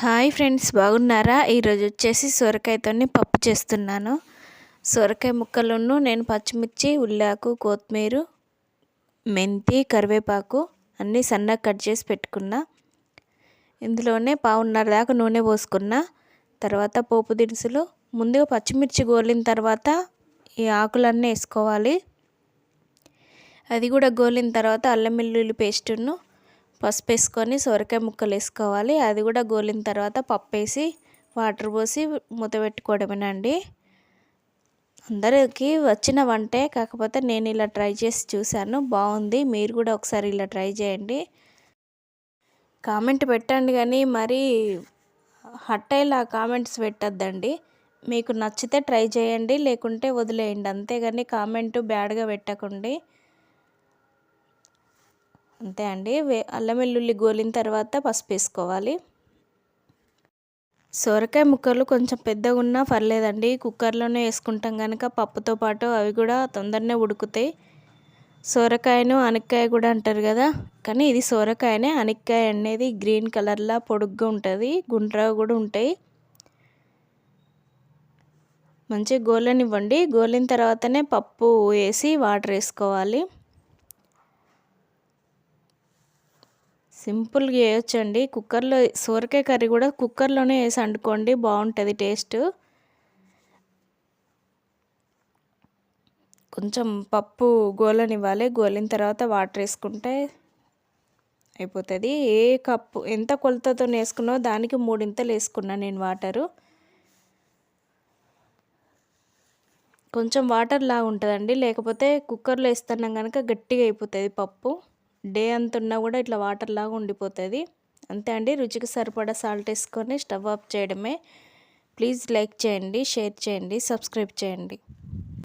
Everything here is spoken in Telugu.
హాయ్ ఫ్రెండ్స్ బాగున్నారా? ఈరోజు వచ్చేసి సొరకాయతోనే పప్పు చేస్తున్నాను. సొరకాయ ముక్కలను నేను పచ్చిమిర్చి ఉల్లాకు కొత్తిమీర మెంతి కరివేపాకు అన్నీ సన్నగా కట్ చేసి పెట్టుకున్నా. ఇందులోనే పావున్నర దాకా నూనె పోసుకున్న. తర్వాత పోపు దినుసులు ముందుగా పచ్చిమిర్చి గోలిన తర్వాత ఈ ఆకులన్నీ వేసుకోవాలి. అది కూడా గోలిన తర్వాత అల్లం వెల్లుల్లి పేస్టును పసుపు వేసుకొని సొరకాయ ముక్కలు వేసుకోవాలి అది కూడా గోలిన తర్వాత పప్పు వేసి వాటర్ పోసి మూత పెట్టుకోవడమేనండి. అందరికీ వచ్చిన వంటే కాకపోతే నేను ఇలా ట్రై చేసి చూశాను. బాగుంది. మీరు కూడా ఒకసారి ఇలా ట్రై చేయండి. కామెంట్ పెట్టండి కానీ మరి హట్టేలా కామెంట్స్ పెట్టద్దండి. మీకు నచ్చితే ట్రై చేయండి లేకుంటే వదిలేయండి. అంతేగాని కామెంట్ బ్యాడ్గా పెట్టకండి. అంతే అండి. అల్లం వెల్లుల్లి గోలిన తర్వాత పసుపు వేసుకోవాలి. సొరకాయ ముక్కలు కొంచెం పెద్దగా ఉన్నా పర్లేదండి. కుక్కర్లోనే వేసుకుంటాం కనుక పప్పుతో పాటు అవి కూడా తొందరనే ఉడుకుతాయి. సొరకాయను అనక్కాయ కూడా అంటారు కదా. కానీ ఇది సొరకాయనే. అనక్కాయ అనేది గ్రీన్ కలర్లా పొడుగ్గా ఉంటుంది. గుండ్రగా కూడా ఉంటాయి. మంచిగా గోలనివ్వండి. గోలిన తర్వాతనే పప్పు వేసి వాటర్ వేసుకోవాలి. సింపుల్గా చేయొచ్చండి కుక్కర్లో సోరకాయ కర్రీ కూడా కుక్కర్లోనే వేసి వండుకోండి బాగుంటుంది టేస్ట్. కొంచెం పప్పు గోలనివ్వాలి. గోలిన తర్వాత వాటర్ వేసుకుంటే అయిపోతుంది. ఏ కప్పు ఎంత కొలతతో వేసుకున్నో దానికి మూడింతలు వేసుకున్నాను నేను వాటరు. కొంచెం వాటర్ లాగా ఉంటుందండి లేకపోతే కుక్కర్లో వేస్తున్నాం కనుక గట్టిగా అయిపోతుంది పప్పు. డే అంత ఉన్నా కూడా ఇట్లా వాటర్ లాగా ఉండిపోతుంది. అంతే అండి రుచికి సరిపడా సాల్ట్ వేసుకొని స్టవ్ ఆఫ్ చేయడమే. ప్లీజ్ లైక్ చేయండి షేర్ చేయండి సబ్స్క్రైబ్ చేయండి.